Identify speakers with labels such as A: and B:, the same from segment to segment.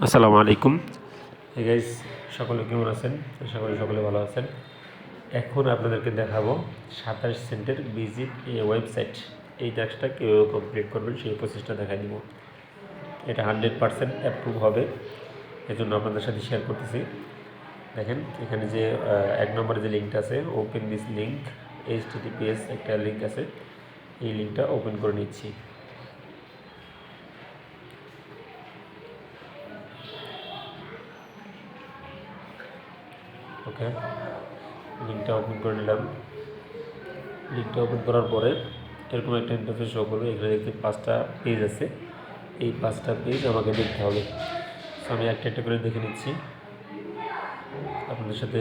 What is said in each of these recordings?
A: আসসালামু আলাইকুম। গাইস সকলে কেমন আছেন? সকলে সকলে ভালো আছেন। এখন আপনাদেরকে দেখাবো সাতাশ সেন্টের ভিজিট এ ওয়েবসাইট। এই টাস্কটা কীভাবে কমপ্লিট করবেন সেই প্রসেসটা দেখাই দিব। এটা হান্ড্রেড পারসেন্ট অ্যাপ্রুভ হবে। এজন্য আপনাদের সাথে শেয়ার করতেছি। দেখেন, এখানে যে এক নম্বরে যে লিঙ্কটা আছে ওপেন দিস লিঙ্ক এইচ একটা লিঙ্ক আছে। এই লিঙ্কটা ওপেন করে নিচ্ছি। ওকে লিঙ্কটা ওপেন করে নিলাম। লিঙ্কটা ওপেন করার পরে এরকম একটা ইন্টারফেস শো করবে। এখানে দেখতে পাঁচটা পেজ আছে। এই পাঁচটা পেজ আমাকে দেখতে হবে। So, আমি একটা একটা করে দেখে নিচ্ছি। আপনাদের সাথে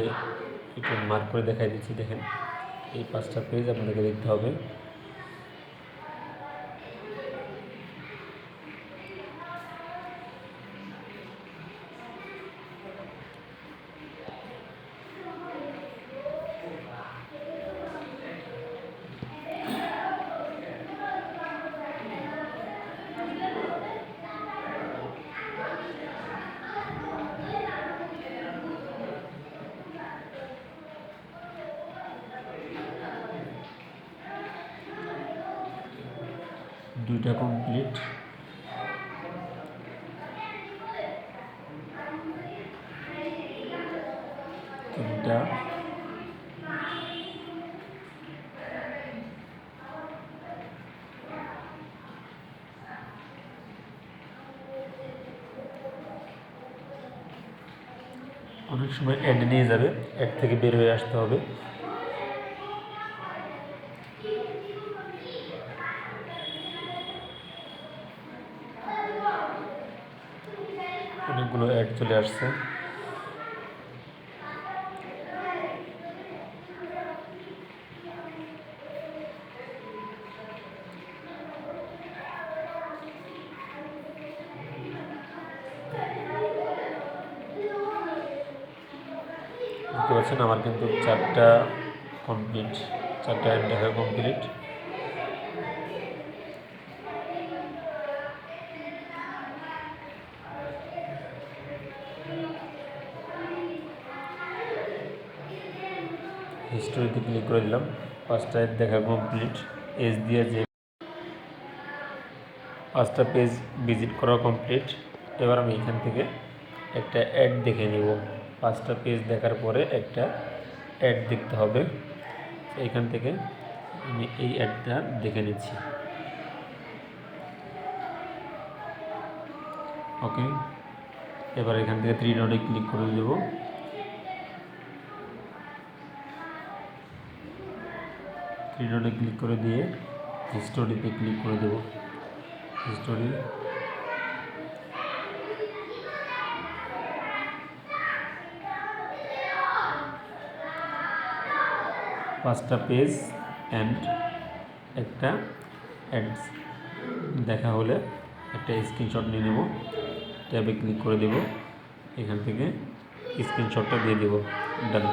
A: একটু মার্ক করে দেখাই দিচ্ছি দেখেন। এই পাঁচটা পেজ আপনাদেরকে দেখতে হবে। দুইটা কমপ্লিট। তিনটা। অনেক সময় অ্যাড নিয়ে যাবে এক থেকে বের হয়ে আসতে হবে। অনেকগুলো অ্যাড চলে আসছে। আমার কিন্তু চারটা কমপ্লিট চারটা অ্যাড দেখা কমপ্লিট হিস্টোরিতে ক্লিক করে দিলাম। পাঁচটা দেখা কমপ্লিট এজ দিয়ে যে পাঁচটা পেজ ভিজিট করা কমপ্লিট এবার আমি এখান থেকে একটা অ্যাড দেখে নিব। পাঁচটা পেজ দেখার পরে একটা অ্যাড দেখতে হবে। এখান থেকে আমি এই অ্যাডটা দেখে নিচ্ছি। ওকে এবার এখান থেকে থ্রি ডটে ক্লিক করে দেব। থ্রি ডটে ক্লিক করে দিয়ে হিস্টোরিতে ক্লিক করে দেব। হিস্টোরি পাঁচটা পেজ অ্যান্ড একটা অ্যাডস দেখা হলে একটা স্ক্রিনশট নিয়ে নেব। ট্যাবে ক্লিক করে দেব। এখান থেকে স্ক্রিনশটটা দিয়ে দেব। ডান